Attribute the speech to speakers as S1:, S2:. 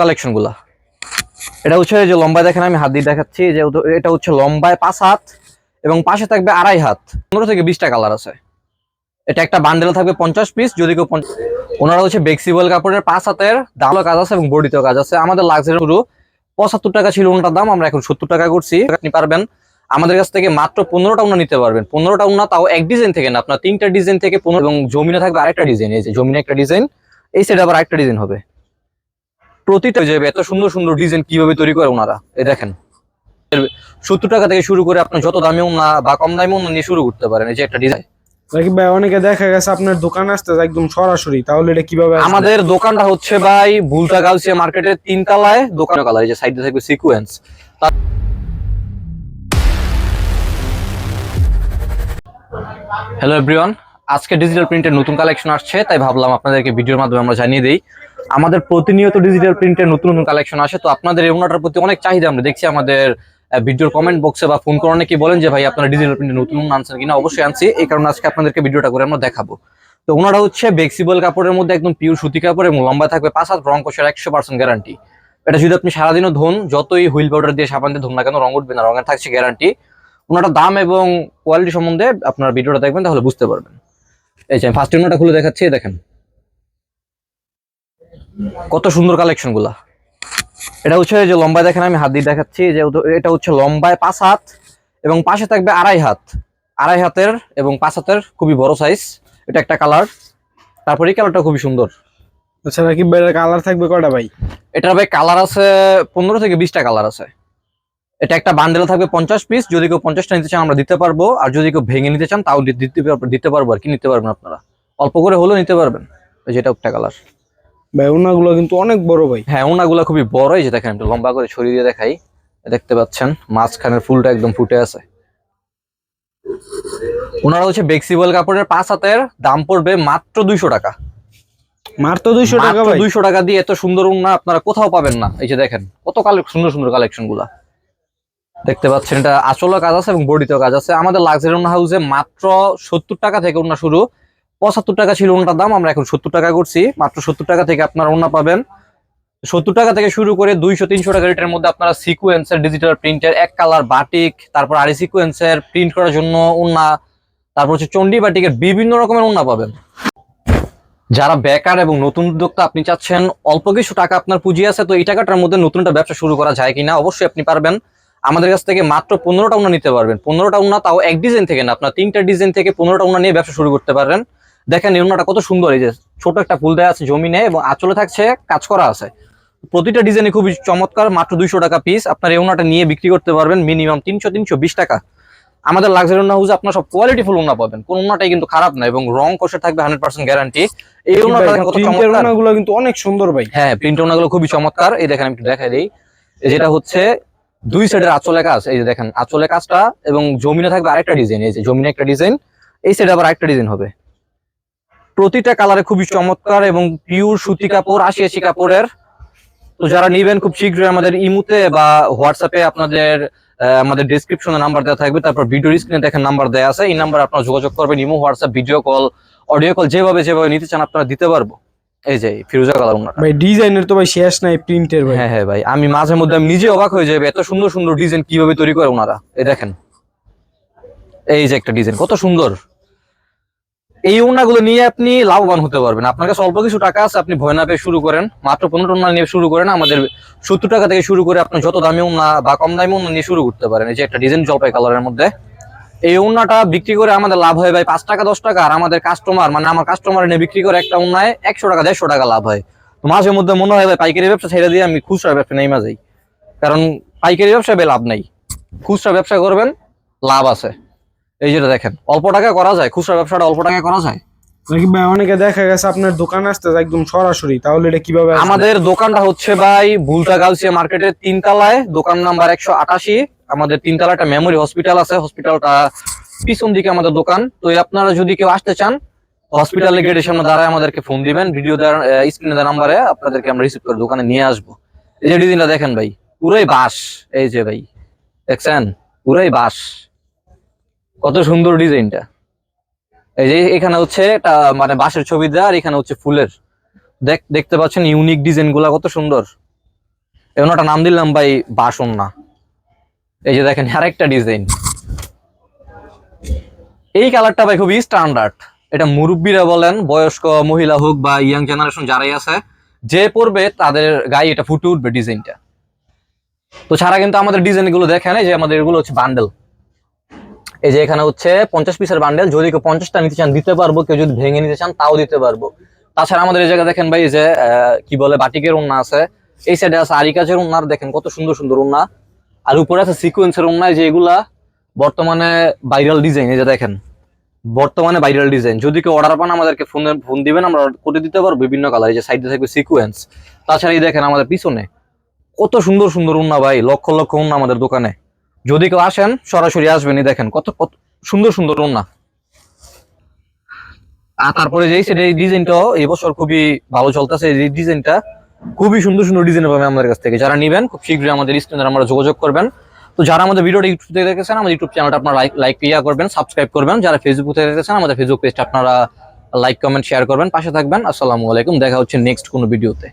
S1: কালেকশনগুলা এটা হচ্ছে যে লম্বায় দেখেন, আমি হাত দিয়ে দেখাচ্ছি, যে এটা হচ্ছে লম্বায় পাঁচ হাত এবং পাশে থাকবে আড়াই হাত। পনেরো থেকে বিশটা কালার আছে। এটা একটা বান্ডেল থাকবে পঞ্চাশ পিস যদি কেউ ওনারা হচ্ছে বেক্সিবল কাপড়ের পাঁচ হাতের দামও কাজ আছে এবং বডিতেও কাজ আছে। আমাদের লাক্সারি শুরু পঁচাত্তর টাকা ছিল ওনাটার দাম, আমরা এখন সত্তর টাকা করছি। আপনি পারবেন। আমাদের কাছ থেকে মাত্র পনেরোটা উন্না নিতে পারবেন। পনেরোটা উন্না তাও এক ডিজাইন থেকে না, আপনার তিনটা ডিজাইন থেকে পনেরো এবং জমিনে থাকবে আরেকটা ডিজাইন এই যে জমিনে একটা ডিজাইন এই সাইডে আবার আরেকটা ডিজাইন হবে। প্রতিটা যাবে এত সুন্দর সুন্দর ডিজাইন কীভাবে তৈরি করে ওনারা এই দেখেন। সত্তর টাকা থেকে শুরু করে আপনার যত দামেও না বা কম দামেও উন্না নিয়ে শুরু করতে পারেন এই যে একটা ডিজাইন
S2: রাকিব ভাই অনেকে দেখা গেছে আপনার দোকানে আসতে একদম সরাসরি তাহলে এটা কীভাবে
S1: আমাদের দোকানটা হচ্ছে ভাই বুলতা গাউসিয়া মার্কেটের তিন তলায় দোকান কালার এই যে সাইডে থাকবে সিকুয়েন্স হ্যালো এভরিওয়ান আজকে ডিজিটাল প্রিন্টের নতুন কালেকশন আসছে, তাই ভাবলাম আপনাদেরকে ভিডিওর মাধ্যমে আমরা জানিয়ে দিই। আমাদের প্রতিনিয়ত ডিজিটাল প্রিন্টের নতুন নতুন কালেকশন আসে, তো আপনাদের এই ওনাটার প্রতি অনেক চাহিদা আমরা দেখছি আমাদের ভিডিওর কমেন্ট বক্সে বা ফোন করে অনেকে বলেন যে, ভাই, আপনারা ডিজিটাল প্রিন্টের নতুন আনছেন কিনা? অবশ্যই আনছি, এই কারণে আজকে আপনাদেরকে ভিডিওটা করে আমরা দেখাবো। তো ওনারা হচ্ছে বেক্সিবল কাপড়ের মধ্যে একদম পিওর সুতি কাপড় এবং লম্বা থাকবে পাঁচ হাত, রং কোষের একশো পার্সেন্ট গ্যারান্টি এটা যদি আপনি সারাদিনও ধোন, যতই হুইল পাউডার দিয়ে সাবান দিয়ে ধোন না কেন, রং উঠবে না, রঙের থাকছে গ্যারান্টি ওনাটা দাম এবং কোয়ালিটি সম্বন্ধে আপনার ভিডিওটা দেখবেন, তাহলে বুঝতে পারবেন। এই যে ফার্স্ট ওনাটা খুলে দেখাচ্ছি দেখেন। কত সুন্দর কালেকশনগুলা। এটা হচ্ছে যে লম্বায় দেখেন আমি হাত দিয়ে দেখাচ্ছি যে এটা হচ্ছে লম্বায় পাঁচ হাত এবং পাশে থাকবে আড়াই হাত। আড়াই হাতের এবং পাঁচ হাতের খুবই বড় সাইজ এটা একটা কালার তারপরে এই কালারটা খুবই সুন্দর।
S2: আচ্ছা রাকিব ভাই কালার থাকবে কয়টা ভাই?
S1: এটার ভাই কালার আছে পনেরো থেকে বিশটা কালার আছে। এটা একটা বান্ডেল থাকবে পঞ্চাশ পিস যদি কেউ পঞ্চাশটা নিতে চান আমরা দিতে পারব। আর যদি কেউ ভেঙে নিতে চান তাও দিতে পারবো- আর কি নিতে পারবেন আপনারা। অল্প করে হলেও নিতে পারবেন। যেটা একটা কালার
S2: ভাই ওনাগুলো কিন্তু অনেক বড় ভাই।
S1: হ্যাঁ ওনাগুলা খুবই বড়। এই যে দেখেন একটু লম্বা করে ছড়িয়ে দিয়ে দেখাই। দেখতে পাচ্ছেন মাঝখানের ফুলটা একদম ফুটে আছে। ওনারা হচ্ছে বেক্সিবল কাপড়ের পাঁচ হাতের দাম পড়বে মাত্র দুইশো টাকা।
S2: মাত্র দুইশো টাকা
S1: দুইশো টাকা দিয়ে এত সুন্দর উন্না আপনারা কোথাও পাবেন না। এই যে দেখেন কত কালে সুন্দর সুন্দর কালেকশনগুলা। দেখতে পাচ্ছেন, এটা আসলে কাজ আছে এবং বডিতেও কাজ আছে। আমাদের লাক্সারি উন্না হাউসে মাত্র সত্তর টাকা থেকে উন্না শুরু। পঁচাত্তর টাকা ছিল উন্নাটার দাম, আমরা এখন সত্তর টাকা করছি। মাত্র সত্তর টাকা থেকে আপনারা উন্না পাবেন। সত্তর টাকা থেকে শুরু করে দুইশো, তিনশো টাকা রেটের মধ্যে আপনারা সিকুয়েন্সের ডিজিটাল প্রিন্টের এক কালার বাটিক তারপর আরি সিকুয়েন্সের প্রিন্ট করার জন্য উন্না তারপর হচ্ছে চন্ডি বাটিকের বিভিন্ন রকমের ওনা পাবেন। যারা বেকার এবং নতুন উদ্যোক্তা, আপনি চাচ্ছেন অল্প কিছু টাকা আপনার পুঁজি আছে, তো এই টাকাটার মধ্যে নতুন একটা ব্যবসা শুরু করা যায় কিনা, অবশ্যই আপনি পারবেন। আমাদের কাছ থেকে মাত্র পনেরোটা উন্না নিতে পারবেন। পনেরোটা উন্না তাও এক ডিজাইন থেকে না আপনার তিনটা ডিজাইন থেকে পনেরোটা উন্না নিয়ে ব্যবসা শুরু করতে পারবেন। দেখেন এই উন্নাটা কত সুন্দর এই যে ছোট একটা ফুল দেওয়া আছে জমি জমিনে এবং আঁচলে থাকছে কাজ করা আছে। প্রতিটা ডিজাইনে খুবই চমৎকার মাত্র দুইশো টাকা পিস আপনার এই উন্নাটা নিয়ে বিক্রি করতে পারবেন মিনিমাম তিনশো তিনশো বিশ টাকা। আমাদের লাক্সারি উন্না হাউসে আপনার সব কোয়ালিটি ফুল উন্না পাবেন। কোন উন্নাটাই কিন্তু খারাপ না এবং রং কষে থাকবে হান্ড্রেড পার্সেন্ট গ্যারান্টি এই
S2: ওনাগুলো কিন্তু অনেক সুন্দর ভাই।
S1: হ্যাঁ প্রিন্টগুলো খুবই চমৎকার। এই দেখেন আমি একটু দেখাই দিই। যেটা হচ্ছে দুই সাইডের আঁচলে কাজ, এই যে দেখেন, আঁচলে কাজটা এবং জমিনে থাকবে আরেকটা ডিজাইন এই যে জমিনে একটা ডিজাইন এই সাইডে আবার আরেকটা ডিজাইন হবে। প্রতিটা কালারে খুবই চমৎকার এবং পিওর সুতি কাপড়, আশি আশি কাপড়ের। তো যারা নিবেন খুব শীঘ্রই আমাদের ইমুতে বা হোয়াটসঅ্যাপে আপনাদের আমাদের ডিসক্রিপশনে নাম্বার দেওয়া থাকবে, তারপর ভিডিও স্ক্রিনে দেখেন নাম্বার দেওয়া আছে, এই নাম্বার আপনারা যোগাযোগ করবেন, imo, WhatsApp video call audio call যেভাবে যেভাবে নিতে চান আপনারা দিতে পারব। এই যে ফিরোজা কালার ওনাটা
S2: ভাই ডিজাইনের তো ভাই শেষ নাই প্রিন্টের ভাই।
S1: হ্যাঁ হ্যাঁ ভাই। আমি মাঝে মধ্যে আমি নিজে অবাক হয়ে যাবে এত সুন্দর সুন্দর ডিজাইন কীভাবে তৈরি করে ওনারা। এই দেখেন। এই যে একটা ডিজাইন কত সুন্দর। এই ওনাগুলো নিয়ে আপনি লাভবান হতে পারবেন। আপনার কাছে অল্প কিছু টাকা আছে আপনি ভয় না পেয়ে শুরু করেন। মাত্র পনেরো ওনা নিয়ে শুরু করেন আমাদের সত্তর টাকা থেকে শুরু করে আপনি যত দামি ওনা বা কম দামি ওনা নিয়ে শুরু করতে পারেন। এই যে একটা ডিজাইন জলপাই কালারের মধ্যে। এই ওনাটা বিক্রি করে আমাদের লাভ হয় ভাই পাঁচ টাকা দশ টাকা। আর আমাদের কাস্টমার মানে আমার কাস্টমার নিয়ে বিক্রি করে একটা ওনায় একশো টাকা দেড়শো টাকা লাভ হয়। তো মাঝে মধ্যে মনে হয় ভাই পাইকারি ব্যবসা ছেড়ে দিয়ে আমি খুচরা ব্যবসা নেই মাঝেই। কারণ পাইকারি ব্যবসায় ভাই লাভ নাই। খুচরা ব্যবসা করবেন লাভ আছে। এই যেটা দেখেন অল্প টাকা করা যায় খুচরা ব্যবসাটা অল্প টাকা করা যায়।
S2: ভাই অনেকে দেখা গেছে আপনার দোকানে আসতে একদম সরাসরি তাহলে এটা কীভাবে?
S1: আমাদের দোকানটা হচ্ছে ভাই বুলতা গাউসিয়া মার্কেটের তিন তলায় দোকান নাম্বার একশো আটাশি। আমাদের তিন তলায় একটা মেমোরি হসপিটাল আছে হসপিটালটা পিছন দিকে আমাদের দোকান। তো আপনারা যদি কেউ আসতে চান হসপিটালের গেটের সামনে দাঁড়ায় আমাদেরকে ফোন দিবেন ভিডিও স্ক্রিনে দেওয়া নাম্বারে আপনাদেরকে আমরা রিসিভ করে দোকানে নিয়ে আসব। এই যে ডিজাইনটা দেখেন ভাই, পুরোই বাঁশ। এই যে ভাই, দেখছেন? পুরোই বাঁশ। কত সুন্দর ডিজাইনটা এই যে এখানে হচ্ছে একটা মানে বাঁশের ছবি দেওয়া আর এখানে হচ্ছে ফুলের। দেখ, দেখতে পাচ্ছেন ইউনিক ডিজাইনগুলা কত সুন্দর। এই ওনাটা নাম দিলাম ভাই, বাসন না। এই যে দেখেন, আরেকটা ডিজাইন। এই কালারটা ভাই খুবই স্ট্যান্ডার্ড এটা মুরব্বীরা বলেন, বয়স্ক মহিলা হোক বা ইয়াং জেনারেশন যারাই আছে, যে পড়বে তাদের গায়ে এটা ফুটে উঠবে ডিজাইনটা। তো ছাড়া কিন্তু আমাদের ডিজাইনগুলো দেখেন যে আমাদের এগুলো হচ্ছে বান্ডেল এই যে এখানে হচ্ছে পঞ্চাশ পিসের বান্ডেল যদি কেউ পঞ্চাশটা নিতে চান, দিতে পারব। কেউ যদি ভেঙে নিতে চান, তাও দিতে পারব। তাছাড়া আমাদের এই জায়গায় দেখেন ভাই যে কি বলে, বাটিকের উন্না আছে। এই সাইডে আছে আরি কাজের উন্নার দেখেন কত সুন্দর সুন্দর উন্না। আর উপরে আছে সিকোয়েন্সের উন্নায় যে এগুলা বর্তমানে ভাইরাল ডিজাইন এই যে দেখেন, বর্তমানে ভাইরাল ডিজাইন যদি কেউ অর্ডার পান, আমাদেরকে ফোন ফোন দিবেন, আমরা করে দিতে পারব বিভিন্ন কালার যে সাইডে থাকবে সিকোয়েন্স তাছাড়া এই দেখেন আমাদের পিছনে, কত সুন্দর সুন্দর উন্না ভাই, লক্ষ লক্ষ উন্না আমাদের দোকানে। যদি কেউ আসেন, সরাসরি আসবেন, এই দেখেন, কত কত সুন্দর সুন্দর উন্না। আর তারপরে যে সেটা এই ডিজাইনটাও এবছর খুবই ভালো চলতেছে, এই ডিজাইনটা খুবই সুন্দর সুন্দর ডিজাইন পাবেন আমাদের কাছ থেকে। যারা নেবেন, খুব শীঘ্রই আমাদের স্ক্রিনে আমরা যোগাযোগ করবেন। তো যারা আমাদের ভিডিওটা ইউটিউব থেকে দেখেছেন, আমাদের ইউটিউব চ্যানেলটা আপনারা লাইক লাইক ইয়া করবেন সাবস্ক্রাইব করবেন। যারা ফেসবুক থেকে দেখেছেন, আমাদের ফেসবুক পেজটা আপনারা লাইক কমেন্ট শেয়ার করবেন। পাশে থাকবেন। আসসালামু আলাইকুম। দেখা হচ্ছে নেক্সট কোনো ভিডিওতে